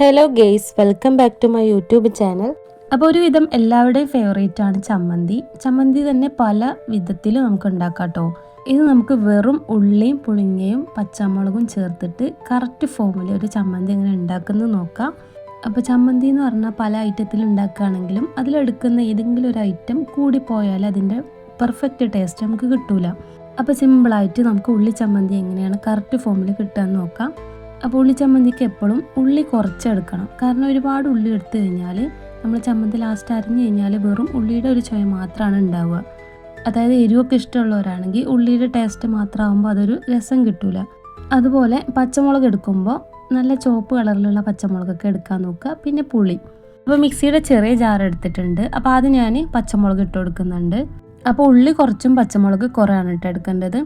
Hello guys welcome back to my YouTube channel അപ്പോൾ ഒരുവിധം എല്ലാവരുടെയും ഫേവറേറ്റ് ആണ് ചമ്മന്തി. ചമ്മന്തി തന്നെ പല വിധത്തിൽ നമുക്ക് ഉണ്ടാക്കാം കേട്ടോ ഇത് നമുക്ക് വെറും ഉള്ളിയും പുളിങ്ങയും പച്ചമുളകും ചേർത്തിട്ട് കറക്റ്റ് ഫോമിൽ ഒരു ചമ്മന്തി എങ്ങനെ ഉണ്ടാക്കുന്നത് നോക്കാം. അപ്പോൾ ചമ്മന്തി എന്ന് പറഞ്ഞാൽ പല ഐറ്റത്തിൽ ഉണ്ടാക്കുകയാണെങ്കിലും അതിലെടുക്കുന്ന ഏതെങ്കിലും ഒരു ഐറ്റം കൂടി പോയാൽ അതിന്റെ പെർഫെക്റ്റ് ടേസ്റ്റ് നമുക്ക് കിട്ടൂല. അപ്പോൾ സിമ്പിളായിട്ട് നമുക്ക് ഉള്ളി ചമ്മന്തി എങ്ങനെയാണ് കറക്റ്റ് ഫോമിൽ കിട്ടുക നോക്കാം. അപ്പോൾ ഉള്ളി ചമ്മന്തിക്ക് എപ്പോഴും ഉള്ളി കുറച്ചെടുക്കണം. കാരണം ഒരുപാട് ഉള്ളി എടുത്തു കഴിഞ്ഞാൽ നമ്മൾ ചമ്മന്തി ലാസ്റ്റ് അരിഞ്ഞു കഴിഞ്ഞാൽ വെറും ഉള്ളിയുടെ ഒരു ചുവ മാത്രമാണ് ഉണ്ടാവുക. അതായത് എരിവൊക്കെ ഇഷ്ടമുള്ളവരാണെങ്കിൽ ഉള്ളിയുടെ ടേസ്റ്റ് മാത്രമാകുമ്പോൾ അതൊരു രസം കിട്ടില്ല അതുപോലെ പച്ചമുളക് എടുക്കുമ്പോൾ നല്ല ചുവപ്പ് കളറിലുള്ള പച്ചമുളകൊക്കെ എടുക്കാൻ നോക്കുക. പിന്നെ പുളി. അപ്പോൾ മിക്സിയുടെ ചെറിയ ജാർ എടുത്തിട്ടുണ്ട്. അപ്പോൾ അത് ഞാൻ പച്ചമുളക് ഇട്ട് കൊടുക്കുന്നുണ്ട്. അപ്പോൾ ഉള്ളി കുറച്ചും പച്ചമുളക് കുറവാണ് ഇട്ട് എടുക്കേണ്ടത്.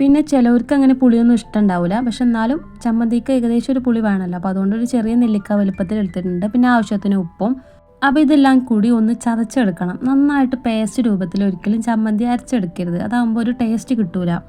പിന്നെ ചിലവർക്ക് അങ്ങനെ പുളിയൊന്നും ഇഷ്ടമുണ്ടാവില്ല പക്ഷെ എന്നാലും ചമ്മന്തിക്ക് ഏകദേശം ഒരു പുളി വേണമല്ലോ. അപ്പോൾ അതുകൊണ്ട് ഒരു ചെറിയ നെല്ലിക്ക വലുപ്പത്തിൽ എടുത്തിട്ടുണ്ട്. പിന്നെ ആവശ്യത്തിന് ഉപ്പും. അപ്പോൾ ഇതെല്ലാം കൂടി ഒന്ന് ചതച്ചെടുക്കണം. നന്നായിട്ട് പേസ്റ്റ് രൂപത്തിൽ ഒരിക്കലും ചമ്മന്തി അരച്ചെടുക്കരുത്. അതാകുമ്പോൾ ഒരു ടേസ്റ്റ് കിട്ടൂല.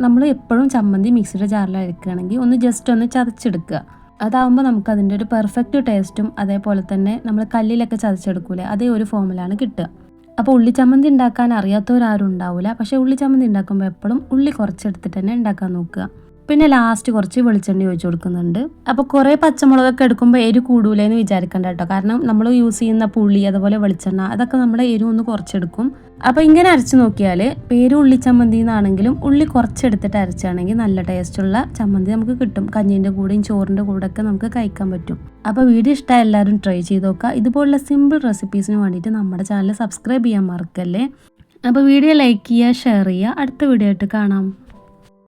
നമ്മൾ എപ്പോഴും ചമ്മന്തി മിക്സിയുടെ ജാറിൽ അരക്കുകയാണെങ്കിൽ ഒന്ന് ജസ്റ്റ് ഒന്ന് ചതച്ചെടുക്കുക. അതാകുമ്പോൾ നമുക്ക് അതിന്റെ ഒരു പെർഫെക്റ്റ് ടേസ്റ്റും അതേപോലെ തന്നെ നമ്മൾ കല്ലിലൊക്കെ ചതച്ചെടുക്കൂലേ അതേ ഒരു ഫോമിലാണ് കിട്ടുക. അപ്പോൾ ഉള്ളി ചമ്മന്തി ഉണ്ടാക്കാൻ അറിയാത്തവരാരും ഉണ്ടാവില്ല പക്ഷേ ഉള്ളി ചമ്മന്തി ഉണ്ടാക്കുമ്പോൾ എപ്പോഴും ഉള്ളി കുറച്ചെടുത്തിട്ട് തന്നെ ഉണ്ടാക്കാൻ നോക്കുക. പിന്നെ ലാസ്റ്റ് കുറച്ച് വെളിച്ചെണ്ണ ഒഴിച്ചു കൊടുക്കുന്നുണ്ട്. അപ്പോൾ കുറേ പച്ചമുളകൊക്കെ എടുക്കുമ്പോൾ എരി കൂടൂലേന്ന് വിചാരിക്കണ്ട കേട്ടോ. കാരണം നമ്മൾ യൂസ് ചെയ്യുന്ന പുളി അതുപോലെ വെളിച്ചെണ്ണ അതൊക്കെ നമ്മൾ എരി ഒന്ന് കുറച്ചെടുക്കും. അപ്പോൾ ഇങ്ങനെ അരച്ച് നോക്കിയാൽ പേര് ഉള്ളി ചമ്മന്തി എന്നാണെങ്കിലും ഉള്ളി കുറച്ചെടുത്തിട്ട് അരച്ചാണെങ്കിൽ നല്ല ടേസ്റ്റുള്ള ചമ്മന്തി നമുക്ക് കിട്ടും. കഞ്ഞീന്റെ കൂടെയും ചോറിന്റെ കൂടെയൊക്കെ നമുക്ക് കഴിക്കാൻ പറ്റും. അപ്പോൾ വീഡിയോ ഇഷ്ടമായ എല്ലാവരും ട്രൈ ചെയ്ത് നോക്കുക. ഇതുപോലുള്ള സിമ്പിൾ റെസിപ്പീസിന് വേണ്ടിയിട്ട് നമ്മുടെ ചാനൽ സബ്സ്ക്രൈബ് ചെയ്യാൻ മറക്കല്ലേ? അപ്പോൾ വീഡിയോ ലൈക്ക് ചെയ്യുക ഷെയർ ചെയ്യുക. അടുത്ത വീഡിയോ ആയിട്ട് കാണാം.